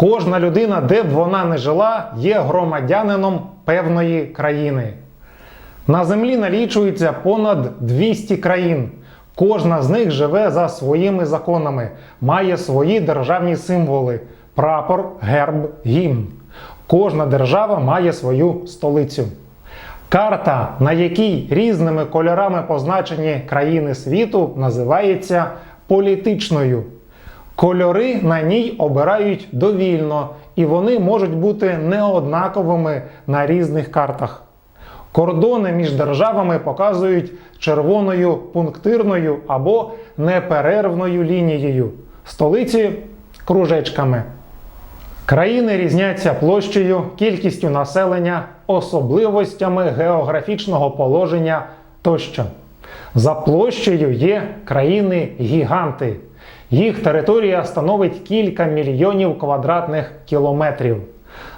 Кожна людина, де б вона не жила, є громадянином певної країни. На землі налічується понад 200 країн. Кожна з них живе за своїми законами, має свої державні символи: прапор, герб, гімн. Кожна держава має свою столицю. Карта, на якій різними кольорами позначені країни світу, називається політичною. Кольори на ній обирають довільно, і вони можуть бути неоднаковими на різних картах. Кордони між державами показують червоною пунктирною або неперервною лінією, столиці кружечками. Країни різняться площею, кількістю населення, особливостями географічного положення тощо. За площею є країни-гіганти. Їх територія становить кілька мільйонів квадратних кілометрів.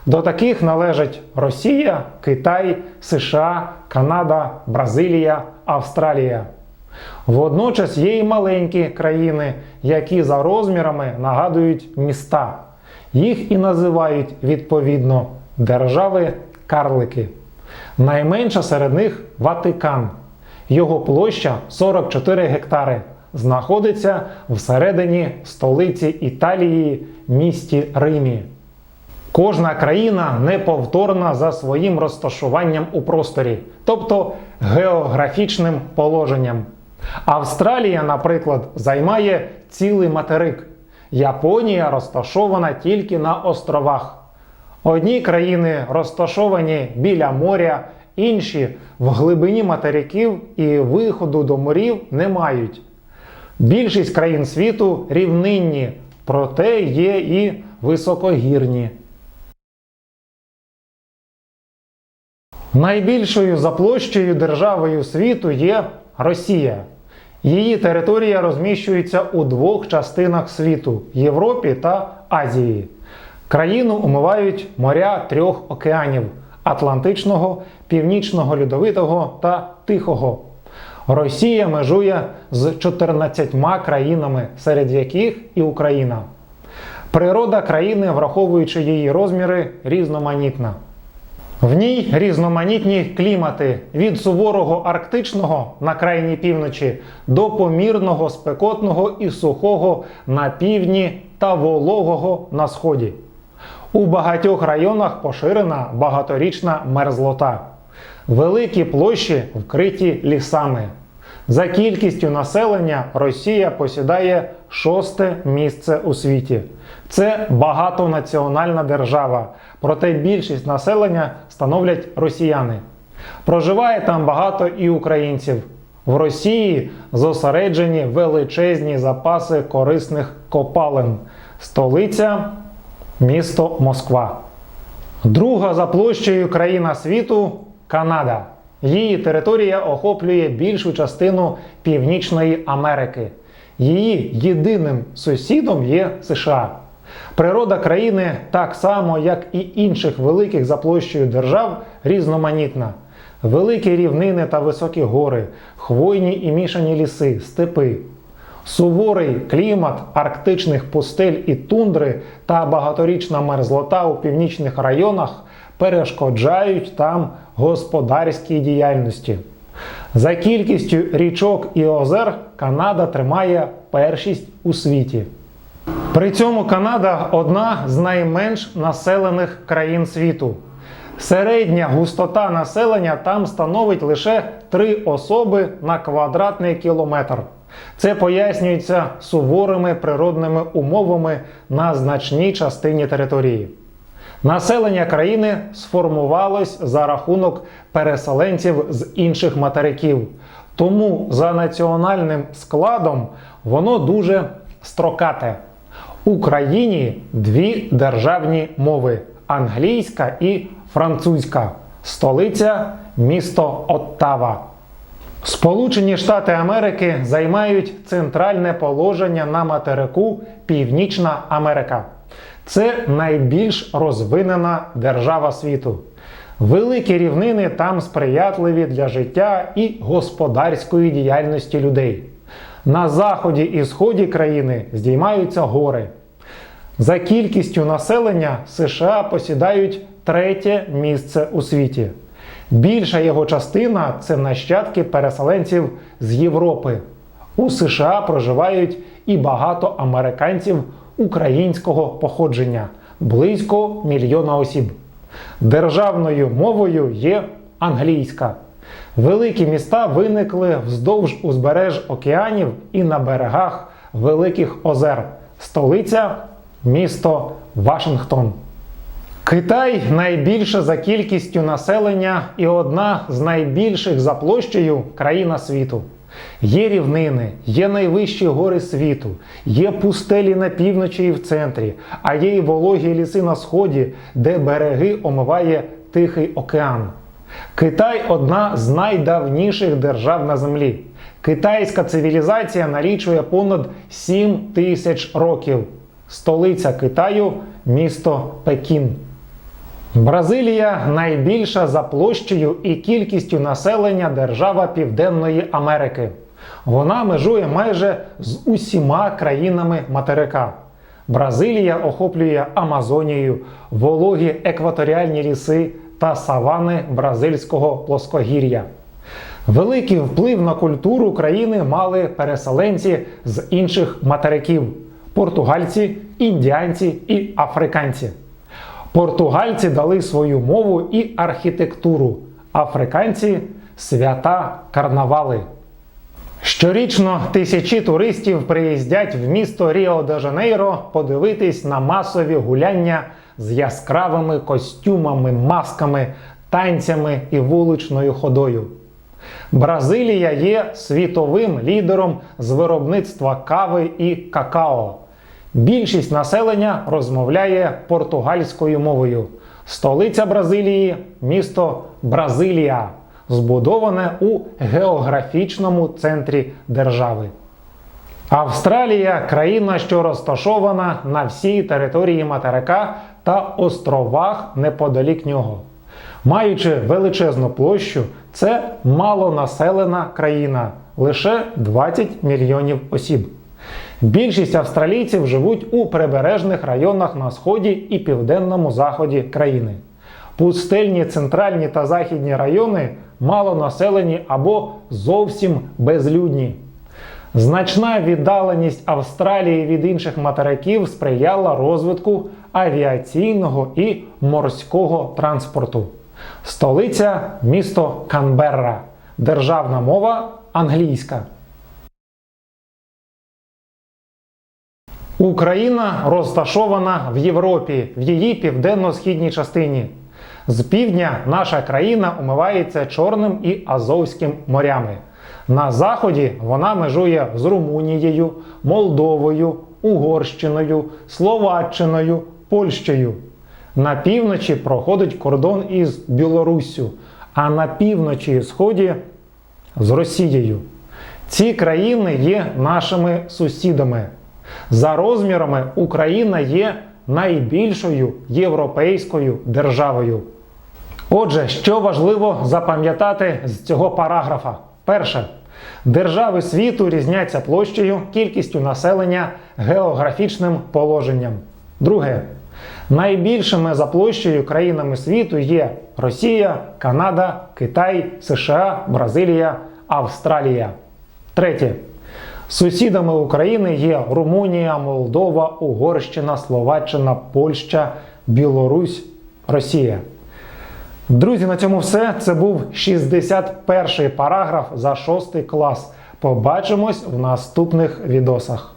До таких належать Росія, Китай, США, Канада, Бразилія, Австралія. Водночас є і маленькі країни, які за розмірами нагадують міста. Їх і називають відповідно держави-карлики. Найменша серед них Ватикан. Його площа 44 гектари. Знаходиться всередині столиці Італії, місті Римі. Кожна країна неповторна за своїм розташуванням у просторі, тобто географічним положенням. Австралія, наприклад, займає цілий материк. Японія розташована тільки на островах. Одні країни розташовані біля моря, інші в глибині материків і виходу до морів не мають. Більшість країн світу рівнинні, проте є і високогірні. Найбільшою за площею державою світу є Росія. Її територія розміщується у двох частинах світу Європі та Азії. Країну умивають моря трьох океанів Атлантичного, Північного Льодовитого та Тихого. Росія межує з 14 країнами, серед яких і Україна. Природа країни, враховуючи її розміри, різноманітна. В ній різноманітні клімати від суворого арктичного на крайній півночі до помірного, спекотного і сухого на півдні та вологого на сході. У багатьох районах поширена багаторічна мерзлота. Великі площі вкриті лісами. За кількістю населення Росія посідає шосте місце у світі. Це багатонаціональна держава, проте більшість населення становлять росіяни. Проживає там багато і українців. В Росії зосереджені величезні запаси корисних копалин. Столиця місто Москва. Друга за площею країна світу Канада. Її територія охоплює більшу частину Північної Америки. Її єдиним сусідом є США. Природа країни, так само як і інших великих за площею держав, різноманітна. Великі рівнини та високі гори, хвойні і мішані ліси, степи. Суворий клімат арктичних пустель і тундри та багаторічна мерзлота у північних районах перешкоджають там господарській діяльності. За кількістю річок і озер Канада тримає першість у світі. При цьому Канада одна з найменш населених країн світу. Середня густота населення там становить лише 3 особи на квадратний кілометр. Це пояснюється суворими природними умовами на значній частині території. Населення країни сформувалось за рахунок переселенців з інших материків. Тому за національним складом воно дуже строкате. У країні дві державні мови англійська і французька. Столиця місто Оттава. Сполучені Штати Америки займають центральне положення на материку Північна Америка. Це найбільш розвинена держава світу. Великі рівнини там сприятливі для життя і господарської діяльності людей. На заході і сході країни здіймаються гори. За кількістю населення США посідають третє місце у світі. Більша його частина це нащадки переселенців з Європи. У США проживають і багато американців українського походження близько мільйона осіб. Державною мовою є англійська. Великі міста виникли вздовж узбереж океанів і на берегах Великих озер. Столиця місто Вашингтон. Китай найбільша за кількістю населення і одна з найбільших за площею країна світу. Є рівнини, є найвищі гори світу, є пустелі на півночі і в центрі, а є й вологі ліси на сході, де береги омиває Тихий океан. Китай одна з найдавніших держав на землі. Китайська цивілізація налічує понад 7 тисяч років. Столиця Китаю місто Пекін. Бразилія найбільша за площею і кількістю населення держава Південної Америки. Вона межує майже з усіма країнами материка. Бразилія охоплює Амазонію, вологі екваторіальні ліси та савани бразильського плоскогір'я. Великий вплив на культуру країни мали переселенці з інших материків португальці, індіанці і африканці. Португальці дали свою мову і архітектуру, африканці свята карнавали. Щорічно тисячі туристів приїздять в місто Ріо де Жанейро подивитись на масові гуляння з яскравими костюмами, масками, танцями і вуличною ходою. Бразилія є світовим лідером з виробництва кави і какао. Більшість населення розмовляє португальською мовою. Столиця Бразилії місто Бразилія, збудоване у географічному центрі держави. Австралія країна, що розташована на всій території материка та островах неподалік нього. Маючи величезну площу, це малонаселена країна лише 20 мільйонів осіб. Більшість австралійців живуть у прибережних районах на сході і південному заході країни. Пустельні центральні та західні райони малонаселені або зовсім безлюдні. Значна віддаленість Австралії від інших материків сприяла розвитку авіаційного і морського транспорту. Столиця місто Канберра. Державна мова англійська. Україна розташована в Європі, в її південно-східній частині. З півдня наша країна умивається Чорним і Азовським морями. На заході вона межує з Румунією, Молдовою, Угорщиною, Словаччиною, Польщею. На півночі проходить кордон із Білоруссю, а на півночі і сході з Росією. Ці країни є нашими сусідами. За розмірами Україна є найбільшою європейською державою. Отже, що важливо запам'ятати з цього параграфа? Перше. Держави світу різняться площею, кількістю населення, географічним положенням. Друге. Найбільшими за площею країнами світу є Росія, Канада, Китай, США, Бразилія, Австралія. Третє. Сусідами України є Румунія, Молдова, Угорщина, Словаччина, Польща, Білорусь, Росія. Друзі, на цьому все. Це був 61 параграф за 6 клас. Побачимось в наступних відосах.